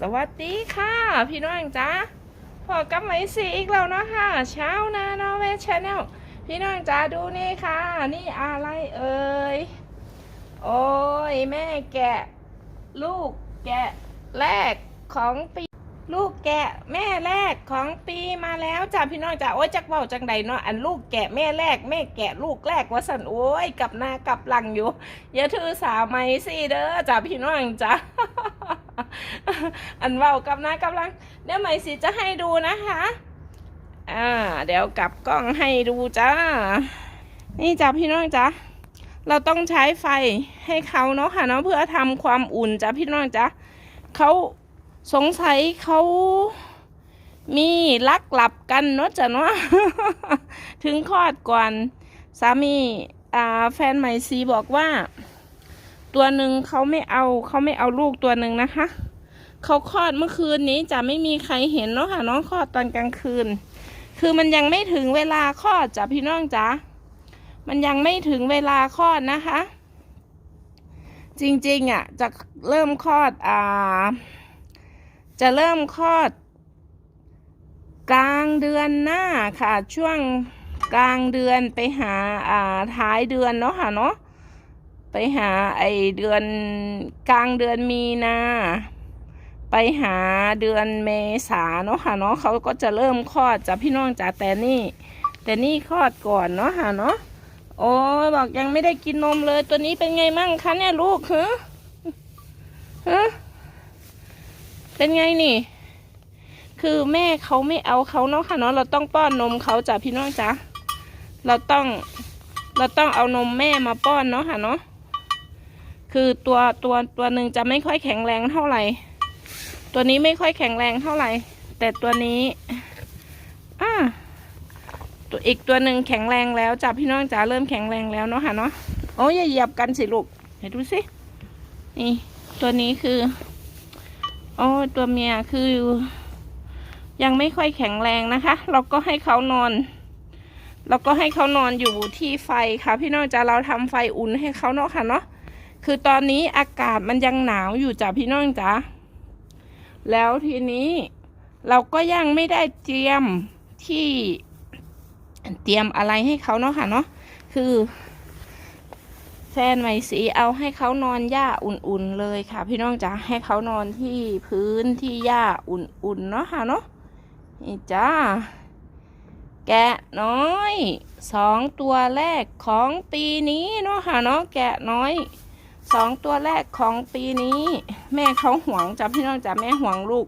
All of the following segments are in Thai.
สวัสดีค่ะ พี่น้องจ้าพอกับไหมสีอีกแล้วเนาะค่ะ เช้านาโนเวชแนลพี่น้องจ้าดูนี่ค่ะ นี่อะไรเอ่ยโอ้ยแม่แกะ ลูกแกะแรกของปี ลูกแกะแม่แรกของปีมาแล้วจ้าพี่น้องจ้าโอ้ยจักเบาจังใดเนาะอันลูกแกะแม่แรกแม่แกะลูกแรกว่าสันโอ้ยกับหน้ากับหลังอยู่อย่าถือสาไหมสิเด้อจ้าพี่น้องจ้า อันเว้ากับน้ากลับหลังเดี๋ยวไหม่สิจะให้ดูนะคะ อ่า เดี๋ยวกลับกล้องให้ดูจ้า นี่จ้าพี่น้องจ้าเราต้องใช้ไฟให้เขาเนาะค่ะเนาะเพื่อทำความอุ่นจ้าพี่น้องจ้าเขาสงสัยเขามีลักหลับกันเนาะจ้ะเนาะถึงคลอดก่อนสามีอ่าแฟนใหม่ซีบอกว่า ตัวหนึ่งเขาไม่เอาเขาไม่เอาลูกตัวหนึ่งนะคะ เขาคลอดเมื่อคืนนี้จะไม่มีใครเห็นเนาะค่ะ น้องคลอดตอนกลางคืน คือมันยังไม่ถึงเวลาคลอดจ้ะพี่น้องจ๋ามันยังไม่ถึงเวลาคลอดนะคะ จริงๆอะจะเริ่มคลอดอ่า จะเริ่มคลอด กลางเดือนหน้าค่ะ ช่วงกลางเดือนไปหาอ่าท้ายเดือนเนาะค่ะเนาะไปหาไอเดือนกลางเดือนมีนา ไปหาเดือนเมษาเนาะค่ะเนาะเขาก็จะเริ่มคลอดจากพี่น้องจากแต่นี่ แต่นี่คลอดก่อนเนาะค่ะเนาะโอ้บอกยังไม่ได้กินนมเลยตัวนี้เป็นไงมั่งคะเนี่ยลูกฮะฮะเป็นไงนี่ คือแม่เขาไม่เอาเขาเนาะค่ะเนาะเราต้องป้อนนมเขาจ้ะพี่น้องจ้ะเราต้อง เราต้องเอานมแม่มาป้อนเนาะค่ะเนาะคือตัวตัวตัวหนึ่งจะไม่ค่อยแข็งแรงเท่าไหร่ ตัวนี้ไม่ค่อยแข็งแรงเท่าไหร่ แต่ตัวนี้อ่าตัวอีกตัวหนึ่งแข็งแรงแล้วจ้ะพี่น้องจ๋าเริ่มแข็งแรงแล้วเนาะค่ะเนาะโอ้ยอย่าเหยียบกันสิลูกไหนดูสินี่ตัวนี้คือโอ้ตัวเมียคือ ยังไม่ค่อยแข็งแรงนะคะ เราก็ให้เขานอนเราก็ให้เขานอนอยู่ที่ไฟค่ะ พี่น้องจ๋าเราทำไฟอุ่นให้เขาเนาะค่ะเนาะคือตอนนี้อากาศมันยังหนาวอยู่จ้ะพี่น้องจ๋า แล้วทีนี้เราก็ยังไม่ได้เตรียมที่เตรียมอะไรให้เขาเนาะค่ะเนาะคือแฟนใหม่สีเอาให้เขานอนหญ้าอุ่นๆเลยค่ะ พี่น้องจ๋าให้เขานอนที่พื้นที่หญ้าอุ่นๆเนาะค่ะเนาะนี่จ้าแกะน้อยสองตัวแรกของปีนี้เนาะค่ะเนาะแกะน้อย สองตัวแรกของปีนี้ แม่เขาห่วงจ้ะพี่น้องจ้ะแม่ห่วงลูก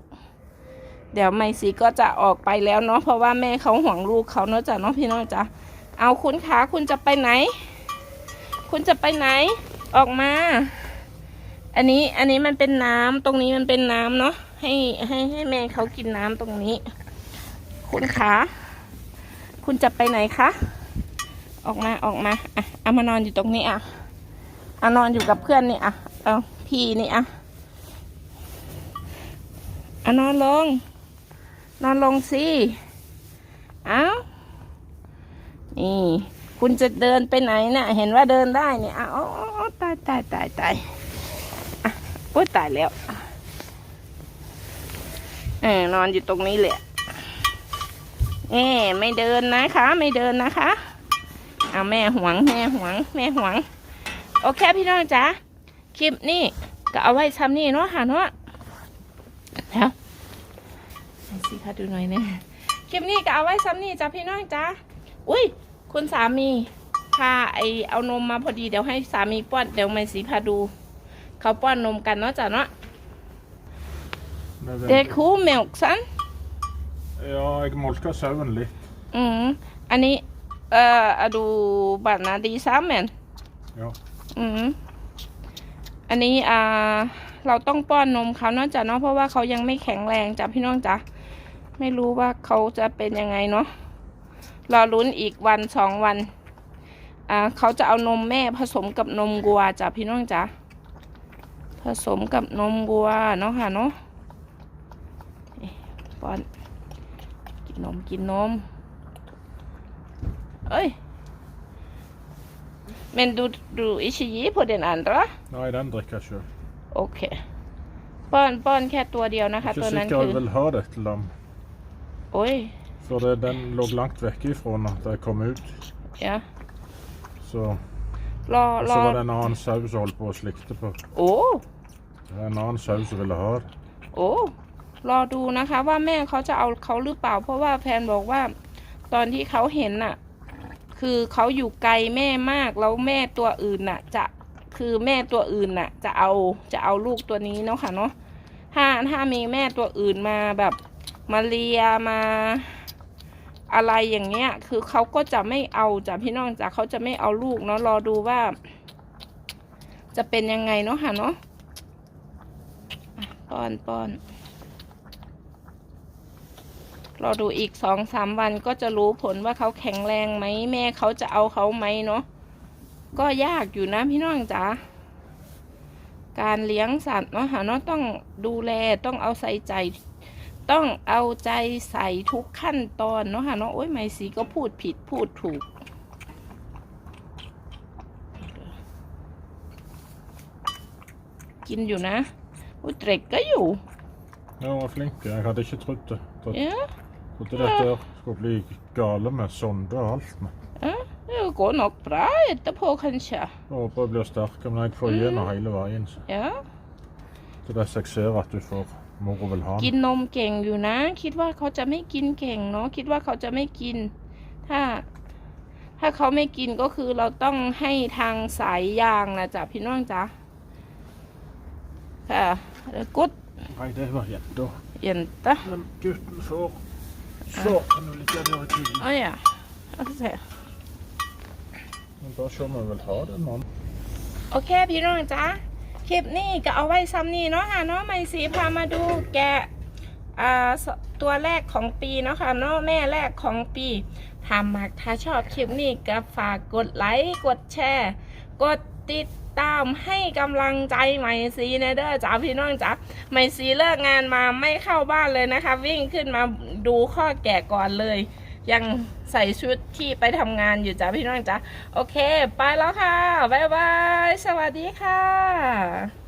เดี๋ยวไม่สีก็จะออกไปแล้วเนาะเพราะว่าแม่เขาห่วงลูกเขาเนาะจ้ะเนาะพี่น้องจ้ะเอาคุณขาคุณจะไปไหน คุณจะไปไหนออกมา อันนี้อันนี้มันเป็นน้ำตรงนี้มันเป็นน้ำเนาะให้ให้ให้แม่เขากินน้ำตรงนี้ คุณขาคุณจะไปไหนคะออกมาออกมาอะเอามานอนอยู่ตรงนี้อะ อานอนอยู่กับเพื่อนนี่อะเอาพี่นี่อะอานอนลง นอนลงสิเอานี่ คุณจะเดินไปไหนนะ่ะ เห็นว่าเดินได้เนี่ยอ้าวตายตายตายตายอะโอ้ยตายแล้วเออนอนอยู่ตรงนี้แหละเอ๊ไม่เดินนะคะ ไม่เดินนะคะเอาแม่หวง แม่หวง แม่หวง โอเคพี่น้องจ๋าคลิปนี้ก็เอาไว้ซ้ำนี่เนาะค่ะเนาะแล้วให้สิค่ะดูหน่อยนะคลิปนี้ก็เอาไว้ซ้ำนี่จ้าพี่น้องจ๋าอุ้ย คุณสามีพาไอเอานมมาพอดีเดี๋ยวให้สามีป้อนเดี๋ยวไม่สีพาดู เขาป้อนนมกันเนาะจ้ะเนาะ Med hvem? เด็กคูเมลสัน Ja, jeg molker sauen litt. อืมอันนี้เอ่ออะดูบัตรนะดีซ้ำแมน Ja. อืมอันนี้อ่า เราต้องป้อนนมเขาเนาะจ้ะเนาะเพราะว่าเขายังไม่แข็งแรงจ้ะพี่น้องจ้ะไม่รู้ว่าเขาจะเป็นยังไงเนาะรอลุ้นอีกวันสองวัน อ่าเขาจะเอานมแม่ผสมกับนมวัวจ้ะพี่น้องจ้ะผสมกับนมวัวเนาะค่ะเนาะป้อนกินนมกินนม เอ้ย Men du, du ikke gi på den andre? Nei, den drikker jeg sjøl. Ok. ป้อนป้อนแค่ตัวเดียวนะคะ Ikke ตัวนั้น sikker คือ jeg vil ha dette lam. โอ้ย For det, den lå langt vekke ifra når jeg kom ut. เดี๋ยว Så, รอ og ร så อ var det en annen sau som holdt på å slikte på. โอ้ Det var en annen sau som ville ha det. โอ้ รอดูนะคะ ว่าแม่เขาจะเอาเขาหรือเปล่า เพราะว่าแฟนบอกว่า ตอนที่เขาเห็นน่ะ คือเขาอยู่ไกลแม่มากแล้วแม่ตัวอื่นน่ะ จะคือแม่ตัวอื่นน่ะ จะเอาจะเอาลูกตัวนี้เนาะค่ะเนาะถ้าถ้ามีแม่ตัวอื่นมาแบบมาเลียมาอะไรอย่างเงี้ย คือเขาก็จะไม่เอาจ้ะพี่น้องจ้ะเขาจะไม่เอาลูกเนาะรอดูว่า จะเป็นยังไงเนาะค่ะเนาะอะป้อนป้อน รอดูอีกสองสามวันก็จะรู้ผลว่าเขาแข็งแรงไหมแม่เขาจะเอาเขาไหมเนาะก็ยากอยู่นะพี่น้องจ๋าการเลี้ยงสัตว์เนาะค่ะเนาะต้องดูแลต้องเอาใส่ใจ ต้องเอาใจใส่ทุกขั้นตอนเนาะค่ะเนาะโอ้ยไม่สีก็พูดผิดพูดถูกกินอยู่นะอุยเตรกก็อยู่ Ja, hun var flink. Jeg hadde ikke trodd det. Trodde, เอ๊ะ trodde dette her skulle bli gale med sonde og alt. Men Ja, det går nok bra etterpå, kanskje. jeg håper jeg blir sterkere. Men jeg får igjennom hele veien. Så Ja. til dess jeg ser at du får mor vil ha กิน den. นมเก่งอยู่นะ คิดว่าเขาจะไม่กินเก่งเนาะ คิดว่าเขาจะไม่กิน ถ้า ถ้าเขาไม่กินก็คือเราต้องให้ทางสายยางนะจ๊ะพี่น้องจ๊ะ ค่ะกุด Nei, det var jenta. เย็นตะ Men gutten får Så kan du like gjerne være tidlig. อ๋อ ja. Ok. Men bare se om jeg vil ha den mannen. โอเคพี่น้องจ๊ะคลิปนี้ก็เอาไว้ซ้ำนี้เนาะค่ะเนาะไม่สีพามาดูแกะอ่าสตัวแรกของปีเนาะค่ะเนาะแม่แรกของปีถ้ามักถ้าชอบคลิปนี้ก็ฝากกดไลค์กดแชร์ กดติด ตามให้กำลังใจใหม่ซีนะเด้อจ้าพี่น้องจ้าใหม่ซีเลิกงานมาไม่เข้าบ้านเลยนะคะ วิ่งขึ้นมาดูข้อแก่ก่อนเลย ยังใส่ชุดที่ไปทำงานอยู่จ้าพี่น้องจ้าโอเค ไปแล้วค่ะ บ๊ายบาย สวัสดีค่ะ